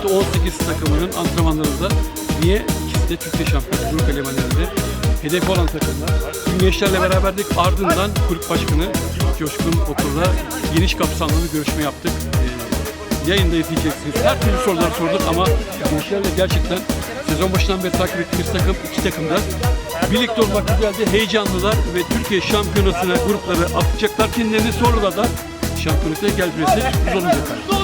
artı 18 takımının antrenmanlarında niye? İkisi Türkiye şampiyonu grup elemelerinde hedefi olan takımlar. Dün gençlerle beraberdik. Ardından kulüp başkanı Coşkun Okul'la geniş kapsamlı bir görüşme yaptık. Ee, yayında izleyeceksiniz. Her türlü sorular sorduk ama gençlerle gerçekten sezon başından beri takip ettiğimiz takım iki takımda birlikte olmak güzeldi. Heyecanlılar ve Türkiye şampiyonasına grupları atacaklar. Kendilerini sonra da şampiyonasına gelmesi sürpriz olmayacak.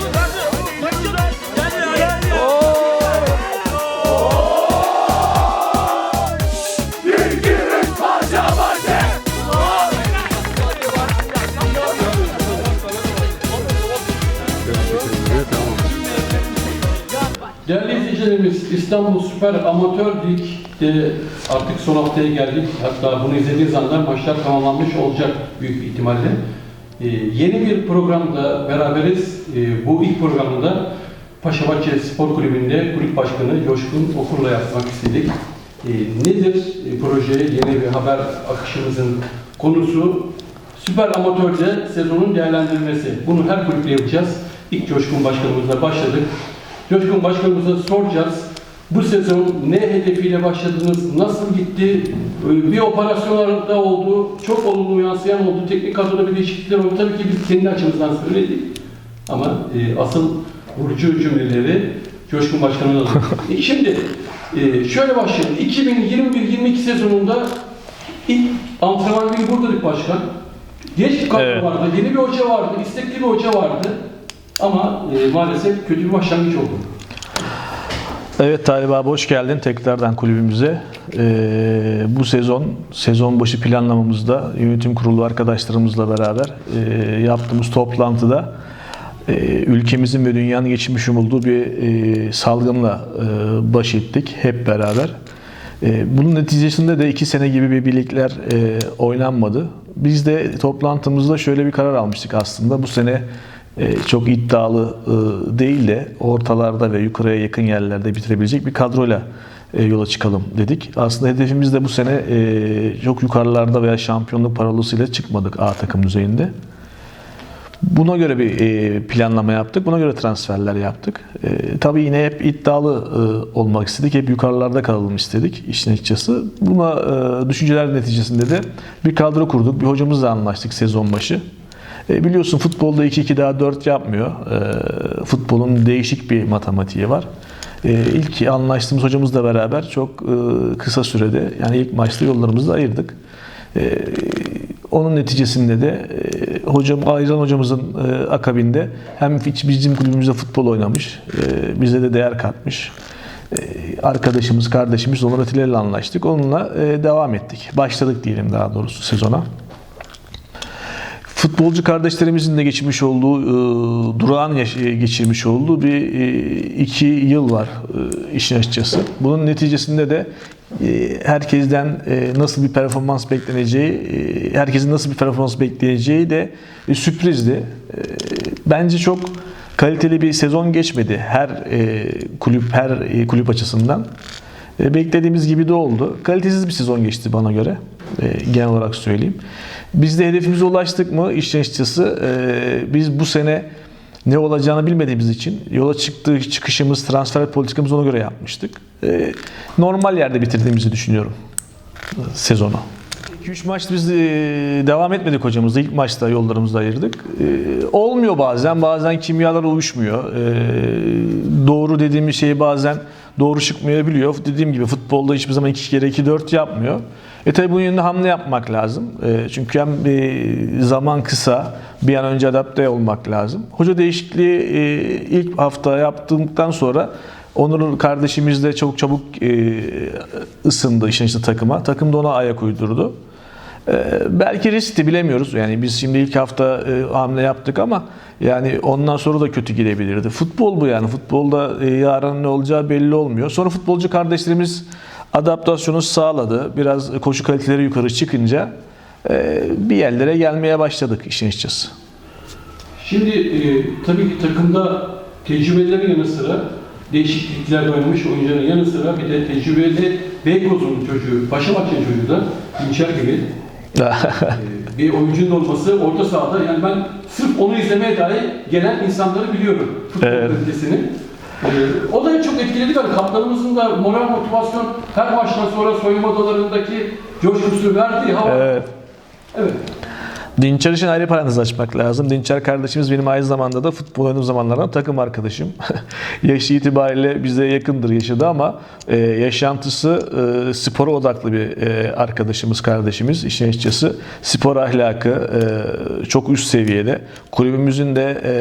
İzleyicilerimiz, İstanbul Süper Amatör Lig'de artık son haftaya geldik. Hatta bunu izlediğiniz anda maçlar tamamlanmış olacak büyük ihtimalle. Ee, yeni bir programda beraberiz. Ee, bu ilk programında Paşabahçe Spor Kulübü'nde kulüp başkanı Coşkun Okur'la yapmak istedik. Ee, nedir e, proje, yeni bir haber akışımızın konusu? Süper Amatör'de sezonun değerlendirilmesi. Bunu her kulüple yapacağız. İlk Coşkun Başkanımızla başladık. Coşkun Başkanımıza soracağız. Bu sezon ne hedefiyle başladınız? Nasıl gitti? Bir operasyonlarda oldu. Çok olumlu yansıyan oldu. Teknik kadroda bir değişiklikler oldu. Tabii ki biz kendi açımızdan söyledik. Ama e, asıl vurucu cümleleri Coşkun Başkanı'na aldık. E, Şimdi e, şöyle başlayalım. 2021-22 sezonunda ilk antrenman günü buradaydık başkan. Genç bir kadro Evet. vardı. Yeni bir hoca vardı. istekli bir hoca vardı. Ama e, maalesef kötü bir başlangıç oldu. Evet Talip abi hoş geldin tekrardan kulübümüze. Ee, bu sezon, sezon başı planlamamızda yönetim kurulu arkadaşlarımızla beraber e, yaptığımız toplantıda e, ülkemizin ve dünyanın geçirmiş olduğu bir e, salgınla e, baş ettik hep beraber. E, bunun neticesinde de iki sene gibi bir birlikler e, oynanmadı. Biz de toplantımızda şöyle bir karar almıştık aslında. Bu sene çok iddialı e, değil de ortalarda ve yukarıya yakın yerlerde bitirebilecek bir kadroyla e, yola çıkalım dedik. Aslında hedefimiz de bu sene e, çok yukarılarda veya şampiyonluk parolasıyla çıkmadık A takım düzeyinde. Buna göre bir planlama yaptık. Buna göre transferler yaptık. Tabii yine hep iddialı olmak istedik. Hep yukarılarda kalalım istedik işin açıkçası. Buna düşünceler neticesinde de bir kadro kurduk. Bir hocamızla anlaştık sezon başı. E, biliyorsun futbolda 2-2 daha 4 yapmıyor. E, futbolun değişik bir matematiği var. E, ilk anlaştığımız hocamızla beraber çok e, kısa sürede yani ilk maçta yollarımızı ayırdık. E, onun neticesinde de e, hocam Ayran hocamızın e, akabinde hem bizim kulübümüzde futbol oynamış, e, bize de değer katmış. E, arkadaşımız, kardeşimiz Onur Atilla ile anlaştık. Onunla e, devam ettik. Başladık diyelim daha doğrusu sezona. Futbolcu kardeşlerimizin de geçirmiş olduğu, e, durağan e, geçirmiş olduğu bir e, iki yıl var e, işin açıkçası. Bunun neticesinde de e, herkesten e, nasıl bir performans bekleneceği, e, herkesin nasıl bir performans bekleyeceği de e, sürprizdi. E, Bence çok kaliteli bir sezon geçmedi her e, kulüp her e, kulüp açısından. E, Beklediğimiz gibi de oldu. Kalitesiz bir sezon geçti bana göre. E, genel olarak söyleyeyim. Biz de hedefimize ulaştık mı? İşin açıkçası e, biz bu sene ne olacağını bilmediğimiz için yola çıktığı çıkışımız, transfer politikamızı ona göre yapmıştık. E, normal yerde bitirdiğimizi düşünüyorum sezonu. 2-3 maçta biz e, devam etmedik hocamızla. İlk maçta yollarımızı ayırdık. E, olmuyor bazen. Bazen kimyalar uyuşmuyor. E, doğru dediğimiz şey bazen doğru çıkmayabiliyor. Dediğim gibi futbolda hiçbir zaman 2 kere 2-4 yapmıyor. E tabi bunun yönünde hamle yapmak lazım. E, çünkü hem e, zaman kısa, bir an önce adapte olmak lazım. Hoca değişikliği e, ilk hafta yaptıktan sonra Onur kardeşimiz de çok çabuk e, ısındı işin içinde takıma. Takım da ona ayak uydurdu. E, belki riskti bilemiyoruz. Yani biz şimdi ilk hafta e, hamle yaptık ama yani ondan sonra da kötü gidebilirdi. Futbol bu yani. Futbolda e, yarın ne olacağı belli olmuyor. Sonra futbolcu kardeşlerimiz adaptasyonu sağladı. Biraz koşu kaliteleri yukarı çıkınca e, bir yerlere gelmeye başladık işin açıkçası. Şimdi e, tabii ki takımda tecrübelerin yanı sıra değişiklikler oynamış oyuncuların yanı sıra bir de tecrübeli Beykoz'un çocuğu, Paşabahçe çocuğu da Dinçer gibi e, bir oyuncunun olması orta sahada yani ben sırf onu izlemeye dahi gelen insanları biliyorum futbol Evet. kalitesini. Ee, o da çok etkiledi beni. Kaptanımızın da moral motivasyon her maçtan sonra soyunma odalarındaki coşkusu verdiği hava. Evet. evet. Dinçer için ayrı parantez açmak lazım. Dinçer kardeşimiz benim aynı zamanda da futbol oynadığım zamanlardan takım arkadaşım. Yaşı itibariyle bize yakındır yaşadı ama e, yaşantısı e, spora odaklı bir e, arkadaşımız, kardeşimiz. İşin açıkçası spor ahlakı e, çok üst seviyede. Kulübümüzün de e,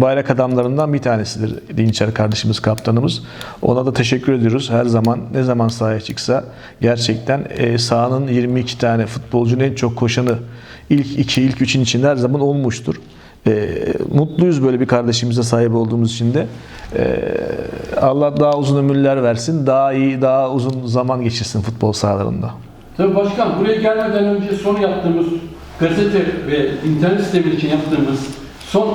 bayrak adamlarından bir tanesidir Dinçer kardeşimiz, kaptanımız. Ona da teşekkür ediyoruz. Her zaman ne zaman sahaya çıksa gerçekten e, sahanın 22 tane futbolcunun en çok koşanı ilk iki, ilk üçün içinde her zaman olmuştur. Ee, mutluyuz böyle bir kardeşimize sahip olduğumuz için de. Ee, Allah daha uzun ömürler versin, daha iyi, daha uzun zaman geçirsin futbol sahalarında. Tabii başkan buraya gelmeden önce son yaptığımız gazete ve internet sitemiz için yaptığımız son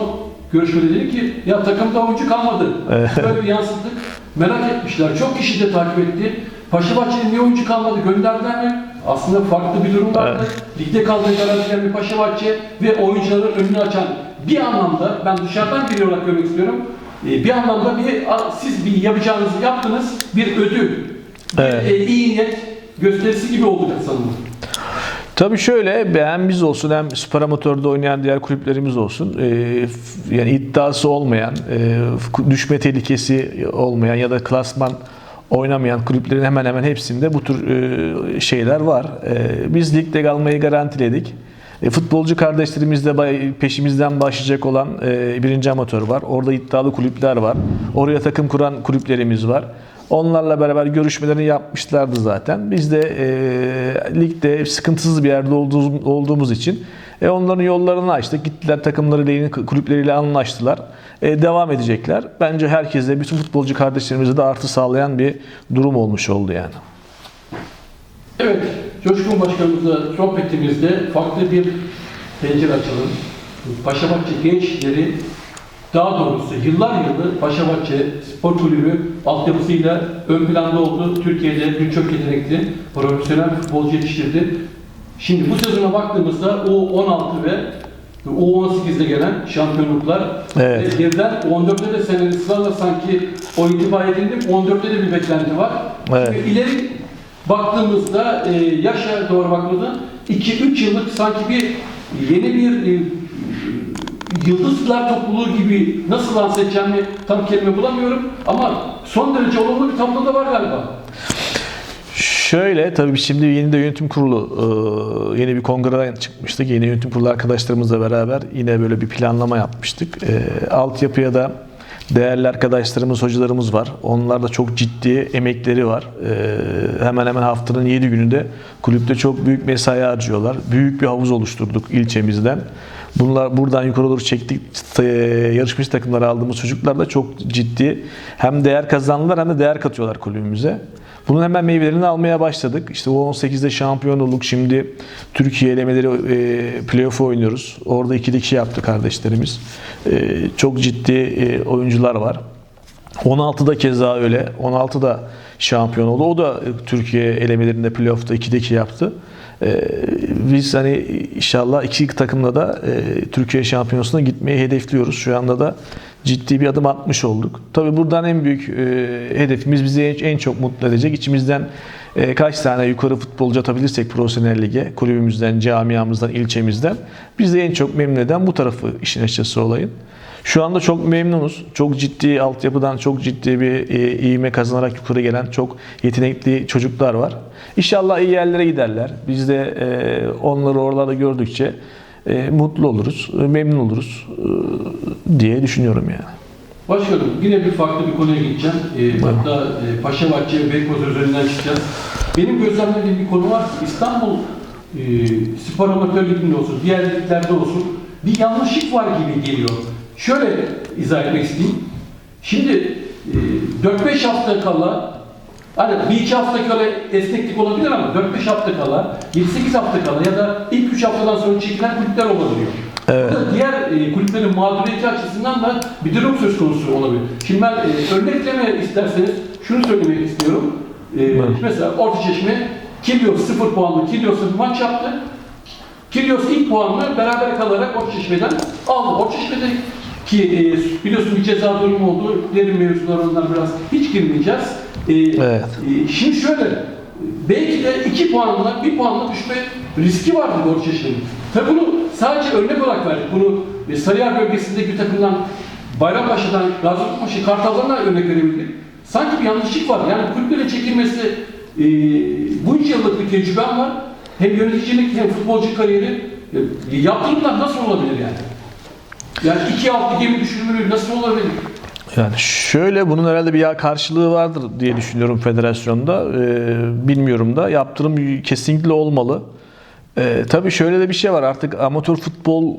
görüşmede dedi ki ya takımda oyuncu kalmadı. Böyle bir yansıttık. Merak etmişler. Çok kişi de takip etti. Paşabahçe'nin niye oyuncu kalmadı? Gönderdiler mi? Aslında farklı bir durum vardı. Ligde kalmayı garantileyen bir Paşabahçe ve oyuncuların önünü açan bir anlamda ben dışarıdan biri olarak görmek istiyorum. Ee, Bir anlamda bir siz bir yapacağınızı yaptınız bir ödül. Bir Evet. e, iyi niyet gösterisi gibi oldu sanırım. Tabii şöyle hem biz olsun hem süper amatörde oynayan diğer kulüplerimiz olsun e, yani iddiası olmayan, e, düşme tehlikesi olmayan ya da klasman oynamayan kulüplerin hemen hemen hepsinde bu tür e, şeyler var. E, Biz ligde kalmayı garantiledik. E, Futbolcu kardeşlerimizde peşimizden başlayacak olan e, birinci amatör var. Orada iddialı kulüpler var. Oraya takım kuran kulüplerimiz var. Onlarla beraber görüşmelerini yapmışlardı zaten. Biz de ligde sıkıntısız bir yerde olduğumuz için e, onların yollarını açtık. Gittiler takımlarıyla, yeni kulüpleriyle anlaştılar. E, devam edecekler. Bence herkese, bütün futbolcu kardeşlerimize de artı sağlayan bir durum olmuş oldu yani. Evet, Coşkun Başkanımızla sohbetimizde farklı bir pencere açalım. Paşabahçe gençleri, daha doğrusu yıllar yılı Paşabahçe Spor Kulübü altyapısıyla ön planda oldu. Türkiye'de birçok yetenekli profesyonel futbolcu yetiştirdi. Şimdi bu sezona baktığımızda U16 ve U18'de gelen şampiyonluklar Evet. ve birden U14'te de senin ısrarla sanki o intiba edildim. U14'te de bir beklenti var. Evet. Şimdi ileri baktığımızda, e, yaşa doğru baktığımızda 2-3 yıllık sanki bir yeni bir e, yıldızlar topluluğu gibi nasıl lanse edeceğimi tam kelime bulamıyorum ama son derece olumlu bir tablo da var galiba. Şöyle tabii şimdi yeni de yönetim kurulu e, yeni bir kongreden çıkmıştık. Yeni yönetim kurulu arkadaşlarımızla beraber yine böyle bir planlama yapmıştık. E, Altyapıya da değerli arkadaşlarımız, hocalarımız var. Onlar da çok ciddi emekleri var. E, hemen hemen haftanın 7 gününde kulüpte çok büyük mesai harcıyorlar. Büyük bir havuz oluşturduk ilçemizden. Bunlar buradan yukarı doğru çektik. E, yarışmış takımları aldığımız çocuklar da çok ciddi hem değer kazandılar hem de değer katıyorlar kulübümüze. Bunun hemen meyvelerini almaya başladık. İşte o 18'de şampiyon olduk. Şimdi Türkiye elemeleri e, playoff'u oynuyoruz. Orada 2'de 2 yaptı kardeşlerimiz. E, çok ciddi e, oyuncular var. 16'da keza öyle. 16'da şampiyon oldu. O da e, Türkiye elemelerinde playoff'ta 2'de 2 yaptı. E, biz hani inşallah iki takımla da e, Türkiye şampiyonasına gitmeyi hedefliyoruz. Şu anda da ciddi bir adım atmış olduk. Tabii buradan en büyük hedefimiz bizi en, çok mutlu edecek. İçimizden kaç tane yukarı futbolcu atabilirsek profesyonel lige, kulübümüzden, camiamızdan, ilçemizden bizi en çok memnun eden bu tarafı işin açıkçası olayın. Şu anda çok memnunuz. Çok ciddi altyapıdan çok ciddi bir e, ivme kazanarak yukarı gelen çok yetenekli çocuklar var. İnşallah iyi yerlere giderler. Biz de e, onları oralarda gördükçe e, mutlu oluruz, memnun oluruz diye düşünüyorum yani. Başkanım yine bir farklı bir konuya gideceğim. E, hatta e, Paşabahçe ve Beykoz üzerinden çıkacağız. Benim gözlemlediğim bir konu var. İstanbul e, Spor Amatör Ligi'nde olsun, diğer liglerde olsun bir yanlışlık var gibi geliyor. Şöyle izah etmek isteyeyim. Şimdi e, 4-5 hafta kala Hani bir iki hafta kala esneklik olabilir ama 4-5 hafta kala, 7-8 hafta kala ya da ilk 3 haftadan sonra çekilen kulüpler olabiliyor. Evet. Burada diğer e, kulüplerin mağduriyeti açısından da bir durum söz konusu olabilir. Şimdi ben e, örnekleme isterseniz şunu söylemek istiyorum. E, Evet. mesela Orta Çeşme Kilyos 0 puanlı Kilyos'la bir maç yaptı. Kilyos ilk puanını beraber kalarak Orta Çeşme'den aldı. Orta Çeşme'de Ki e, biliyorsun bir ceza durumu oldu. Derin mevzular onlar biraz hiç girmeyeceğiz. E, Evet. e, şimdi şöyle, belki de iki puanla, bir puanla düşme riski vardı Borçeşir'in. Tabii bunu sadece örnek olarak verdik. Bunu e, Sarıyer bölgesindeki bir takımdan Bayrampaşa'dan, Gaziantep'e, Kartal'dan da örnek verebildik. Sanki bir yanlışlık var. Yani kulüplere çekilmesi, e, bunca yıllık bir tecrübem var. Hem yöneticilik hem futbolcu kariyeri. E, yaptırımlar nasıl olabilir yani? Yani iki altı gemi düşürülür nasıl olabilir? Yani şöyle bunun herhalde bir karşılığı vardır diye düşünüyorum federasyonda. Ee, bilmiyorum da yaptırım kesinlikle olmalı. Ee, tabii şöyle de bir şey var artık amatör futbol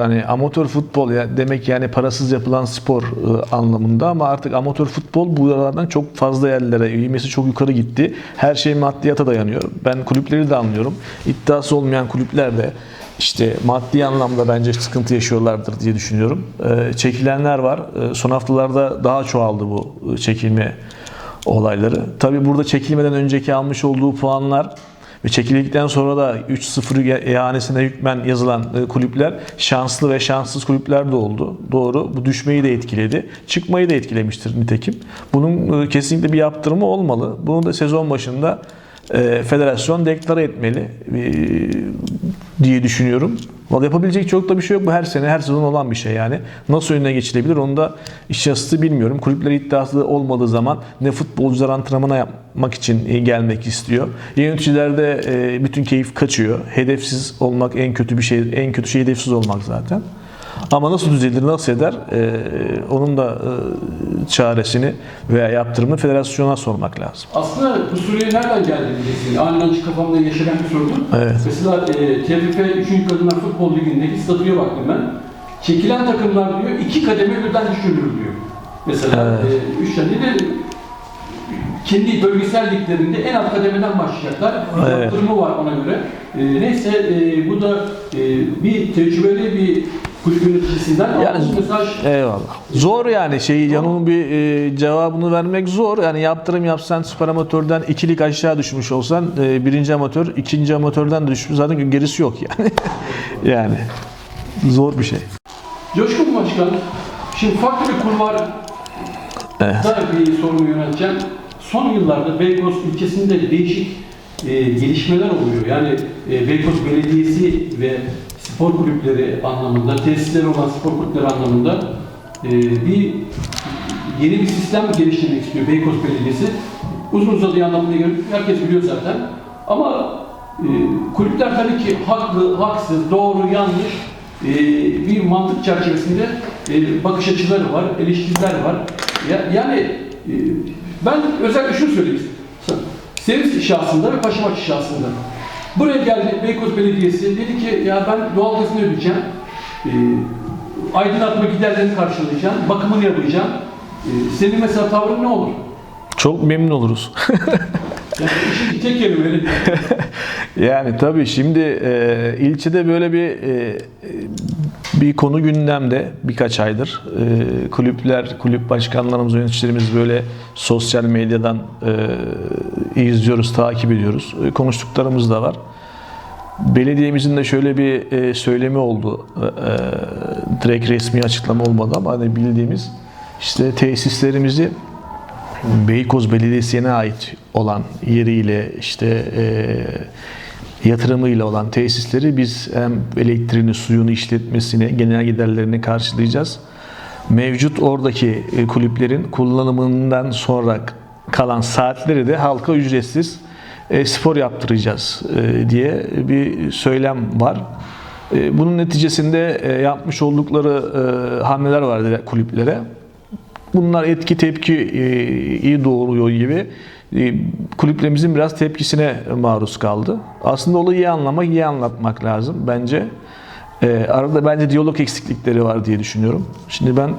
yani amatör futbol ya demek yani parasız yapılan spor e, anlamında ama artık amatör futbol bu yaralardan çok fazla yerlere ivmesi çok yukarı gitti. Her şey maddiyata dayanıyor. Ben kulüpleri de anlıyorum. İddiası olmayan kulüpler de işte maddi anlamda bence sıkıntı yaşıyorlardır diye düşünüyorum. Ee, çekilenler var. Ee, son haftalarda daha çoğaldı bu e, çekilme olayları. Tabii burada çekilmeden önceki almış olduğu puanlar ve çekildikten sonra da 3-0 ihanesine hükmen yazılan e, kulüpler şanslı ve şanssız kulüpler de oldu. Doğru. Bu düşmeyi de etkiledi. Çıkmayı da etkilemiştir nitekim. Bunun e, kesinlikle bir yaptırımı olmalı. Bunu da sezon başında e, federasyon deklare etmeli e, diye düşünüyorum. Vallahi yapabilecek çok da bir şey yok. Bu her sene, her sezon olan bir şey yani. Nasıl önüne geçilebilir onu da iş bilmiyorum. Kulüpler iddiası olmadığı zaman ne futbolcular antrenmana yapmak için e, gelmek istiyor. Yöneticilerde bütün keyif kaçıyor. Hedefsiz olmak en kötü bir şey, en kötü şey hedefsiz olmak zaten. Ama nasıl düzelir, nasıl eder e, onun da e, çaresini veya yaptırımını federasyona sormak lazım. Aslında bu soruya nereden geldi diyeceksin. Aniden kafamda yaşayan bir sordu. Evet. Mesela e, TFF 3. Kadınlar Futbol Ligi'ndeki statüye baktım ben. Çekilen takımlar diyor iki kademe birden düşürülür diyor. Mesela Evet. e, üç tane de kendi bölgesel liglerinde en alt kademeden başlayacaklar. Bir Evet. yaptırımı var ona göre. E, neyse e, bu da e, bir tecrübeli bir kulüp yöneticisinden Yani- aldığımız mesaj. Eyvallah. Zor yani şey yani onun bir e, cevabını vermek zor. Yani yaptırım yapsan süper amatörden ikilik aşağı düşmüş olsan e, birinci amatör ikinci amatörden de düşmüş zaten gerisi yok yani. yani zor bir şey. Coşkun Başkan, şimdi farklı bir kulvar Evet. bir sorumu yönelteceğim. Son yıllarda Beykoz ilçesinde değişik e, gelişmeler oluyor. Yani e, Beykoz Belediyesi ve spor kulüpleri anlamında, tesisleri olan spor kulüpleri anlamında e, bir yeni bir sistem geliştirmek istiyor Beykoz Belediyesi. Uzun uzadıya anlamına göre herkes biliyor zaten. Ama e, kulüpler tabii ki haklı, haksız, doğru, yanlış e, bir mantık çerçevesinde e, bakış açıları var, eleştiriler var. Ya, yani e, ben özellikle şunu söyleyeyim. Seviz şahsında ve Paşabaşı şahsında. Buraya geldi Beykoz Belediyesi dedi ki ya ben doğalgazını ödeyeceğim. E, aydınlatma giderlerini karşılayacağım, bakımını yapacağım. E, senin mesela tavrın ne olur? Çok memnun oluruz. Yani işin tek yeri öyle. Yani tabii şimdi e, ilçede böyle bir e, bir konu gündemde birkaç aydır. E, kulüpler, kulüp başkanlarımız, yöneticilerimiz böyle sosyal medyadan e, izliyoruz, takip ediyoruz. E, konuştuklarımız da var. Belediyemizin de şöyle bir e, söylemi oldu. E, e, direkt resmi açıklama olmadı ama hani bildiğimiz işte tesislerimizi Beykoz Belediyesi'ne ait olan yeriyle işte e, yatırımıyla olan tesisleri biz hem elektriğini, suyunu işletmesini, genel giderlerini karşılayacağız. Mevcut oradaki e, kulüplerin kullanımından sonra kalan saatleri de halka ücretsiz e, spor yaptıracağız e, diye bir söylem var. Bunun neticesinde yapmış oldukları hamleler vardı kulüplere. Bunlar etki tepki iyi doğuruyor gibi kulüplerimizin biraz tepkisine maruz kaldı. Aslında olayı iyi anlamak, iyi anlatmak lazım bence. E, arada bence diyalog eksiklikleri var diye düşünüyorum. Şimdi ben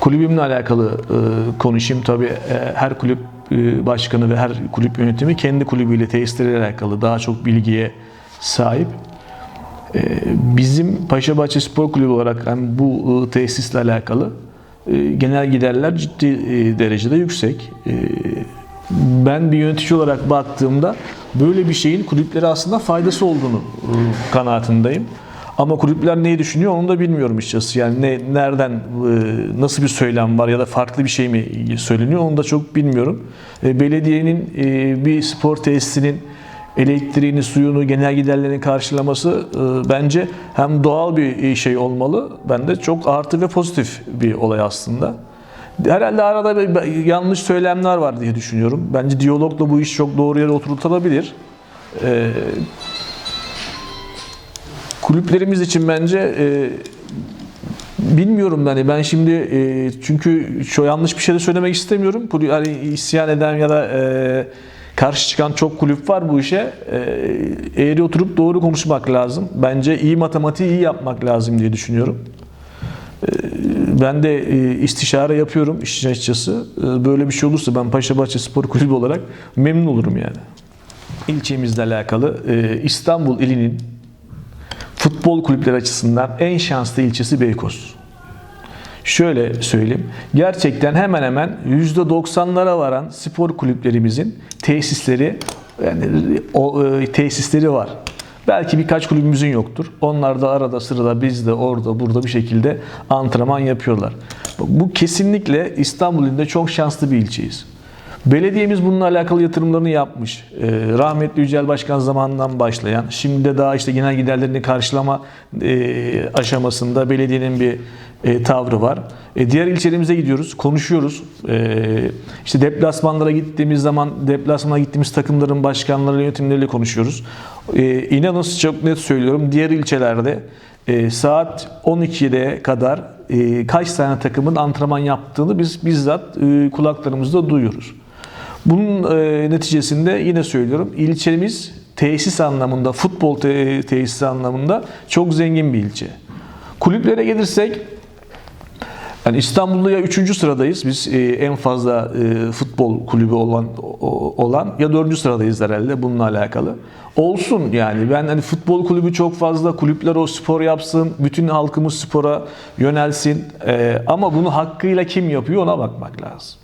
kulübümle alakalı e, konuşayım. Tabii e, her kulüp e, başkanı ve her kulüp yönetimi kendi kulübüyle tesisleriyle alakalı daha çok bilgiye sahip. Ee, Bizim Paşabahçe Spor Kulübü olarak yani bu e, tesisle alakalı e, genel giderler ciddi e, derecede yüksek. E, Ben bir yönetici olarak baktığımda böyle bir şeyin kulüplere aslında faydası olduğunu kanaatindeyim. Ama kulüpler neyi düşünüyor onu da bilmiyorum açıkçası. Yani ne, nereden, e, nasıl bir söylem var ya da farklı bir şey mi söyleniyor onu da çok bilmiyorum. E, Belediyenin e, bir spor tesisinin elektriğini, suyunu, genel giderlerini karşılaması bence hem doğal bir şey olmalı, ben de çok artı ve pozitif bir olay aslında. Herhalde arada bir yanlış söylemler var diye düşünüyorum. Bence diyalogla bu iş çok doğru yere oturtulabilir. E, kulüplerimiz için bence e, bilmiyorum yani ben şimdi e, çünkü şu yanlış bir şey de söylemek istemiyorum. Yani isyan eden ya da e, karşı çıkan çok kulüp var bu işe. E, eğri oturup doğru konuşmak lazım. Bence iyi matematiği iyi yapmak lazım diye düşünüyorum. E, Ben de e, istişare yapıyorum işin açıkçası. E, Böyle bir şey olursa ben Paşabahçe Spor Kulübü olarak memnun olurum yani. İlçemizle alakalı e, İstanbul ilinin futbol kulüpleri açısından en şanslı ilçesi Beykoz. Şöyle söyleyeyim. Gerçekten hemen hemen %90'lara varan spor kulüplerimizin tesisleri yani o e, tesisleri var. Belki birkaç kulübümüzün yoktur. Onlar da arada sırada bizde orada burada bir şekilde antrenman yapıyorlar. Bu kesinlikle İstanbul ilinde çok şanslı bir ilçeyiz. Belediyemiz bununla alakalı yatırımlarını yapmış. Ee, rahmetli Yücel Başkan zamanından başlayan, şimdi de daha işte genel giderlerini karşılama e, aşamasında belediyenin bir e, tavrı var. E, diğer ilçelerimize gidiyoruz, konuşuyoruz. E, işte deplasmanlara gittiğimiz zaman, deplasmana gittiğimiz takımların başkanları, yönetimleriyle konuşuyoruz. E, inanın çok net söylüyorum, diğer ilçelerde e, saat 12'de kadar e, kaç tane takımın antrenman yaptığını biz bizzat e, kulaklarımızda duyuyoruz. Bunun e, neticesinde yine söylüyorum ilçemiz tesis anlamında, futbol te- tesisi anlamında çok zengin bir ilçe. Kulüplere gelirsek yani İstanbul'da ya 3. sıradayız biz e, en fazla e, futbol kulübü olan olan ya 4. sıradayız herhalde bununla alakalı. Olsun yani ben hani futbol kulübü çok fazla kulüpler o spor yapsın, bütün halkımız spora yönelsin. E, ama bunu hakkıyla kim yapıyor ona bakmak lazım.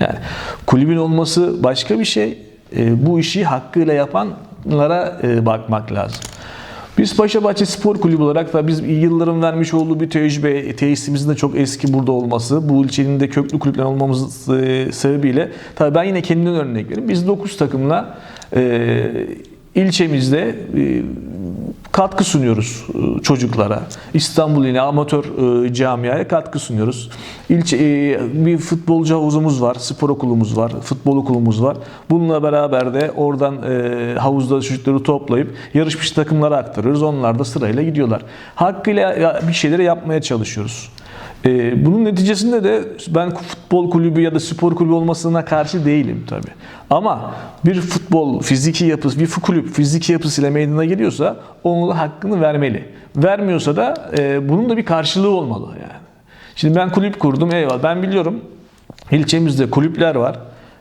Yani kulübün olması başka bir şey. Bu işi hakkıyla yapanlara bakmak lazım. Biz Paşabahçe Spor Kulübü olarak da biz yılların vermiş olduğu bir tecrübe, tesisimizin de çok eski burada olması, bu ilçenin de köklü kulüpler olmamız e, sebebiyle, tabii ben yine kendimden örnek vereyim. Biz 9 takımla e, ilçemizde e, katkı sunuyoruz e, çocuklara. İstanbul yine amatör e, camiaya katkı sunuyoruz. İlçe, e, bir futbolcu havuzumuz var, spor okulumuz var, futbol okulumuz var. Bununla beraber de oradan havuzda çocukları toplayıp yarışmış takımlara aktarıyoruz. Onlar da sırayla gidiyorlar. Hakkıyla bir şeyleri yapmaya çalışıyoruz. Ee, bunun neticesinde de ben futbol kulübü ya da spor kulübü olmasına karşı değilim tabi. Ama bir futbol fiziki yapısı, bir kulüp fiziki yapısıyla meydana geliyorsa onun hakkını vermeli. Vermiyorsa da e, bunun da bir karşılığı olmalı yani. Şimdi ben kulüp kurdum eyvallah. Ben biliyorum ilçemizde kulüpler var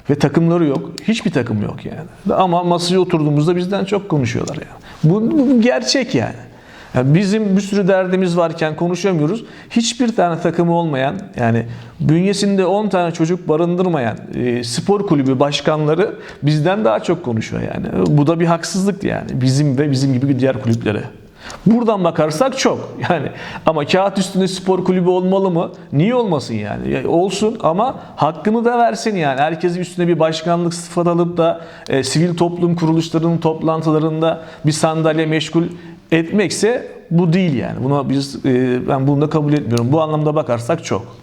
ve takımları yok. Hiçbir takım yok yani. Ama masaya oturduğumuzda bizden çok konuşuyorlar yani. Bu, bu gerçek yani. Yani bizim bir sürü derdimiz varken konuşamıyoruz. Hiçbir tane takımı olmayan yani bünyesinde 10 tane çocuk barındırmayan e, spor kulübü başkanları bizden daha çok konuşuyor yani. Bu da bir haksızlık yani bizim ve bizim gibi diğer kulüplere. Buradan bakarsak çok yani ama kağıt üstünde spor kulübü olmalı mı? Niye olmasın yani? Ya olsun ama hakkını da versin yani. Herkesin üstüne bir başkanlık sıfat alıp da e, sivil toplum kuruluşlarının toplantılarında bir sandalye meşgul etmekse bu değil yani. Buna biz e, ben bunu da kabul etmiyorum. Bu anlamda bakarsak çok.